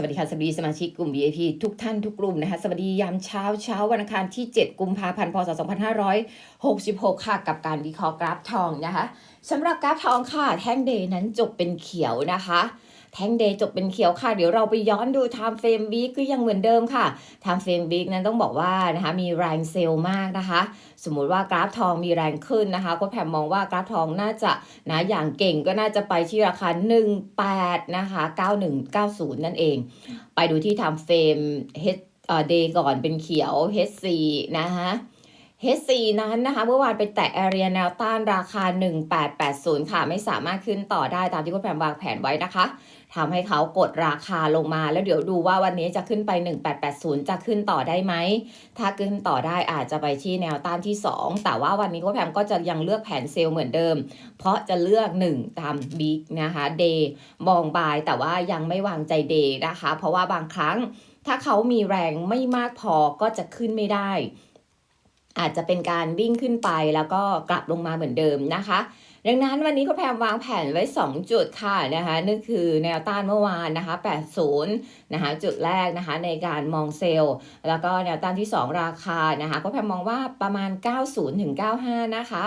สวัสดีค่ะสวัสดีสมาชิกกลุ่ม VIP ทุกท่านทุกกลุ่มนะคะสวัสดียามเช้าเช้าวันอังคารที่ 7 กุมภาพันธ์พศ2566 ค่ะ กับการวิเคราะห์กราฟทองนะคะสำหรับกราฟทองค่ะแท่งเดย์นั้นจบเป็นเขียวนะคะ แท่งเดย์จบเป็นเขียวค่ะ เดี๋ยวเราไปย้อนดู time frame week ก็ยังเหมือนเดิมค่ะ time frame week นั้นต้องบอกว่านะคะมีแรงเซลล์มากนะคะ สมมุติว่ากราฟทองมีแรงขึ้นนะคะก็แผมมองว่ากราฟทองน่าจะนะอย่างเก่งก็น่าจะไปที่ราคา 18นะคะ9190 นั่นเอง ไปดูที่ time frame H เอ่อ day ก่อนเป็นเขียว H4 นะคะ H4 นั้นนะคะเมื่อวานไปแตะ area แนวต้านราคา 1880 ค่ะ ไม่สามารถขึ้นต่อได้ตามที่คุณแผนวางแผนไว้นะคะทำให้เขากดราคาลงมาแล้วเดี๋ยวดูว่าวันนี้จะขึ้นไป 1880 จะขึ้นต่อได้ไหม ถ้าขึ้นต่อได้อาจจะไปที่แนวต้านที่ 2 แต่ว่าวันนี้คุณแผนก็จะยังเลือกแผนเซลล์เหมือนเดิม เพราะจะเลือก 1 ตามบิ๊กนะคะ day มองบายแต่ว่ายังไม่วางใจ day นะคะ เพราะว่าบางครั้งถ้าเขามีแรงไม่มากพอก็จะขึ้นไม่ได้ อาจจะเป็นการวิ่งขึ้นไปแล้วก็กลับลงมาเหมือนเดิมนะคะ ดังนั้นวันนี้คุณแพมวางแผนไว้ 2 จุดค่ะนะคะนั่นคือแนวต้านเมื่อวานนะคะ 80 นะคะจุดแรกนะคะในการมองเซลล์แล้วก็แนวต้านที่ 2 ราคานะคะก็แพมมองว่าประมาณ 90ถึง95 นะคะ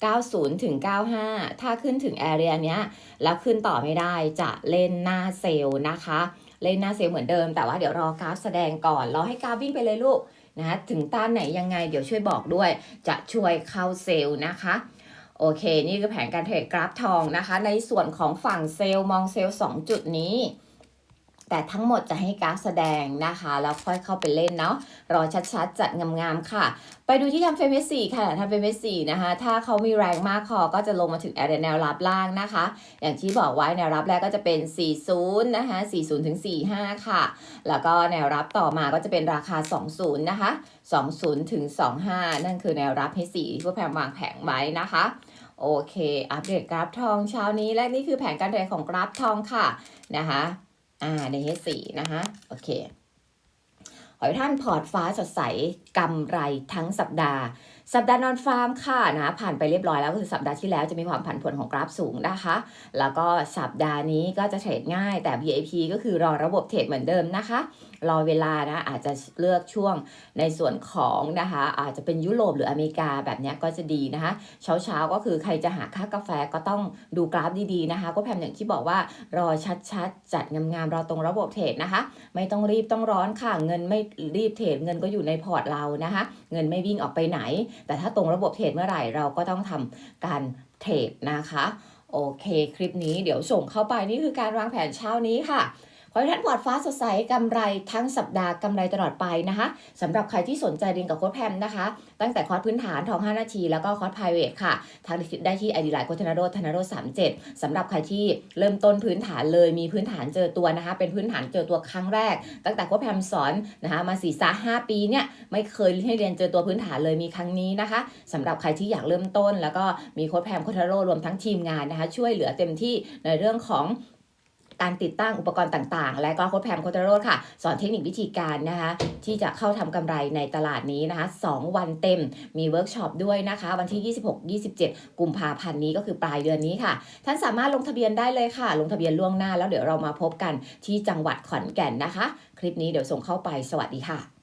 90ถึง95 ถ้าขึ้นถึงแอเรียเนี้ยแล้วขึ้นต่อไม่ได้จะเล่นหน้าเซลล์นะคะ เล่นหน้าเซลเหมือนเดิม แต่ว่าเดี๋ยวรอกราฟแสดงก่อนรอให้กราฟวิ่งไปเลยลูกนะถึงต้านไหนยังไงเดี๋ยวช่วยบอกด้วย จะช่วยเข้าเซลล์นะคะโอเค นี่คือแผนการเทรดกราฟทองนะคะ ในส่วนของฝั่งเซลล์มองเซลล์2จุดนี้ แต่ทั้งหมดจะให้กราฟแสดงนะคะ แล้วค่อยเข้าไปเล่นเนาะรอชัดๆ จัดงามๆค่ะ ไปดูที่ทำเฟมสี่ค่ะทำเฟมสี่นะคะ ถ้าเขามีแรงมากพอก็จะลงมาถึงแอรแนวรับล่างนะคะ อย่างที่บอกไว้แนวรับแรกก็จะเป็น 40 นะคะ 40 ถึง 45 ค่ะ แล้วก็แนวรับต่อมาก็จะเป็นราคา 20 นะคะ 20 ถึง 25 นั่นคือแนวรับให้4ที่พวกแพมวางแผงไว้นะคะโอเค อัปเดตกราฟทองเช้านี้และนี่คือแผนการเทรดของกราฟทองค่ะนะคะ อ่าใน H4 นะคะโอเคขอให้ท่านพอร์ตฟ้าสดใสกำไรทั้งสัปดาห์สัปดาห์นอนฟาร์มค่ะนะผ่านไปเรียบร้อยแล้วก็คือสัปดาห์ที่แล้วจะมีความผันผวนของกราฟสูงนะคะ แล้วก็สัปดาห์นี้ก็จะเทรดง่ายแต่ VIP ก็คือรอระบบเทรดเหมือนเดิมนะคะ รอเวลานะอาจจะเลือกช่วงในส่วนของนะคะ อาจจะเป็นยุโรปหรืออเมริกาแบบนี้ก็จะดีนะคะ เช้าเช้าก็คือใครจะหาค่ากาแฟก็ต้องดูกราฟดีๆนะคะ ก็แพมอย่างที่บอกว่ารอชัดๆจัดงามๆรอตรงระบบเทรดนะคะ ไม่ต้องรีบต้องร้อนค่ะเงินไม่รีบเทรดเงินก็อยู่ในพอร์ตเรานะคะ เงินไม่วิ่งออกไปไหนแต่ถ้าตรงระบบเทรดเมื่อไหร่เราก็ต้องทำการเทรดนะคะ โอเค คลิปนี้เดี๋ยวส่งเข้าไปนี่คือการวางแผนเช้านี้ค่ะ ขอให้ท่านปลอดฟ้าสดใสกำไรทั้งสัปดาห์กำไรตลอดไปนะคะสำหรับใครที่สนใจเรียนกับโค้ชแพมนะคะ ตั้งแต่คอร์สพื้นฐานทอง 5 นาที แล้วก็คอร์ส private ค่ะทางได้ที่ไอดีไลน์โคชนาโรธนาโรสามเจ็ดสำหรับใครที่เริ่มต้นพื้นฐานเลยมีพื้นฐานเจอตัวนะคะ เป็นพื้นฐานเจอตัวครั้งแรก ตั้งแต่โค้ชแพมสอนนะคะมา4ี่สาห้าปีเนี่ยไม่เคยให้เรียนเจอตัวพื้นฐานเลยมีครั้งนี้นะคะสำหรับใครที่อยากเริ่มต้น แล้วก็มีโค้ชแพมโคชนาโรรวมทั้งทีมงานนะคะ ช่วยเหลือเต็มที่ในเรื่องของ การติดตั้งอุปกรณ์ต่างๆ และก็โค้ดแพมโคตรโรดค่ะ สอนเทคนิควิธีการนะคะ ที่จะเข้าทำกำไรในตลาดนี้นะคะ 2 วันเต็มมีเวิร์กช็อปด้วยนะคะ วันที่ 26-27 กุมภาพันธ์นี้ก็คือปลายเดือนนี้ค่ะ ท่านสามารถลงทะเบียนได้เลยค่ะ ลงทะเบียนล่วงหน้าแล้วเดี๋ยวเรามาพบกันที่จังหวัดขอนแก่นนะคะ คลิปนี้เดี๋ยวส่งเข้าไปสวัสดีค่ะ